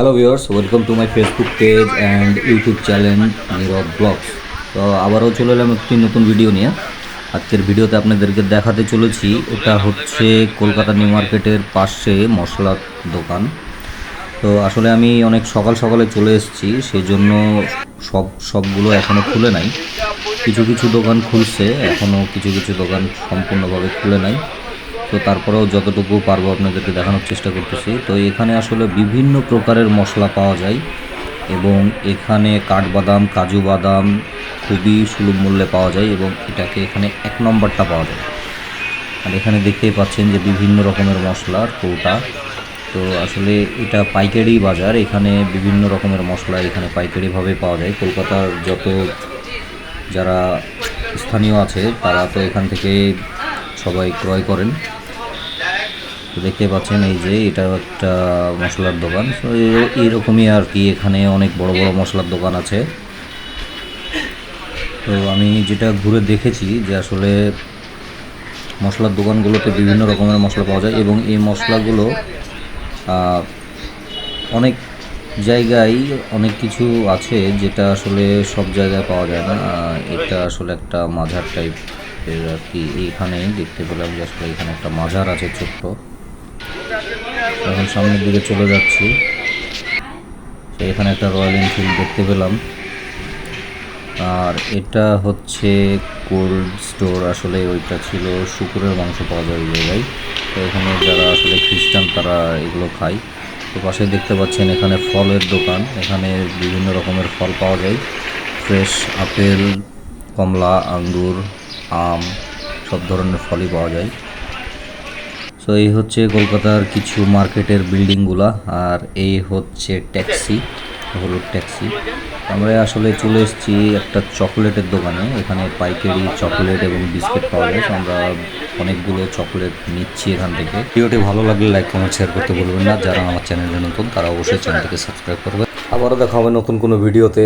Hello viewers welcome to my Facebook page and YouTube channel Nirab blogs তো আবারও চলে এলাম একটি নতুন ভিডিও নিয়ে। আজকের ভিডিওতে আপনাদেরকে দেখাতে চলেছি, এটা হচ্ছে কলকাতা নিউ মার্কেটের পাশে মশলার দোকান। তো আসলে আমি অনেক সকাল সকালে চলে এসেছি সেই জন্য সব, সবগুলো এখনও খুলে নাই। কিছু কিছু দোকান খুলছে এখনও কিছু কিছু দোকান সম্পূর্ণভাবে খুলে নাই। তো তারপরেও যতটুকু পারব আপনাদেরকে দেখানোর চেষ্টা করতেছি। তো এখানে আসলে বিভিন্ন প্রকারের মশলা পাওয়া যায় এবং এখানে কাঠবাদাম, কাজু বাদাম খুবই সুলভ মূল্যে পাওয়া যায় এবং এটাকে এখানে এক নম্বরটা পাওয়া যায়। আর এখানে দেখতেই পাচ্ছেন যে বিভিন্ন রকমের মশলার কৌটা তো আসলে এটা পাইকারি বাজার, এখানে বিভিন্ন রকমের মশলা এখানে পাইকারিভাবে পাওয়া যায়। কলকাতার যত যারা স্থানীয় আছে, তারা তো এখান থেকে সবাই ক্রয় করেন। তো দেখতে পাচ্ছেন এই যে এটা একটা মশলার দোকান। তো এ- এইরকমই আর কি এখানে অনেক বড় বড় মশলার দোকান আছে। তো আমি যেটা ঘুরে দেখেছি যে আসলে মশলার দোকানগুলোতে বিভিন্ন রকমের মশলা পাওয়া যায় এবং এই মশলাগুলো অনেক জায়গায় অনেক কিছু আছে যেটা আসলে সব জায়গায় পাওয়া যায় না। এটা আসলে একটা মাঝার টাইপের আর কি। এইখানে দেখতে পেলাম যে আসলে এখানে একটা মাঝার আছে ছোট্ট। এখন সামনের দিকে চলে যাচ্ছি। তো এখানে একটা রয়্যাল এনফিল্ড দেখতে পেলাম। আর এটা হচ্ছে কোল্ড স্টোর আসলে ওইটা ছিল শুকুরের মাংস পাওয়া যায় ওই জায়গায়। তো এখানে যারা আসলে খ্রিস্টান, তারা এগুলো খায়। তো পাশে দেখতে পাচ্ছেন এখানে ফলের দোকান। এখানে বিভিন্ন রকমের ফল পাওয়া যায়। ফ্রেশ আপেল, কমলা, আঙ্গুর, আম, সব ধরনের ফলই পাওয়া যায়। সো এই হচ্ছে কলকাতার কিছু মার্কেটের বিল্ডিংগুলা, আর এই হচ্ছে ট্যাক্সি, হলুদ ট্যাক্সি। আমরা আসলে চলে এসেছি একটা চকলেটের দোকানে, এখানে পাইকারি চকলেট এবং বিস্কিট পাওয়া যায়। আমরা অনেকগুলো চকলেট নিচ্ছি এখান থেকে। ভিডিওটি ভালো লাগলে লাইক, কমেন্ট শেয়ার করতে ভুলবেন না। যারা আমার চ্যানেলে নতুন, তারা অবশ্যই চ্যানেলটিকে সাবস্ক্রাইব করবে। আবারও দেখা হবে নতুন কোনো ভিডিওতে।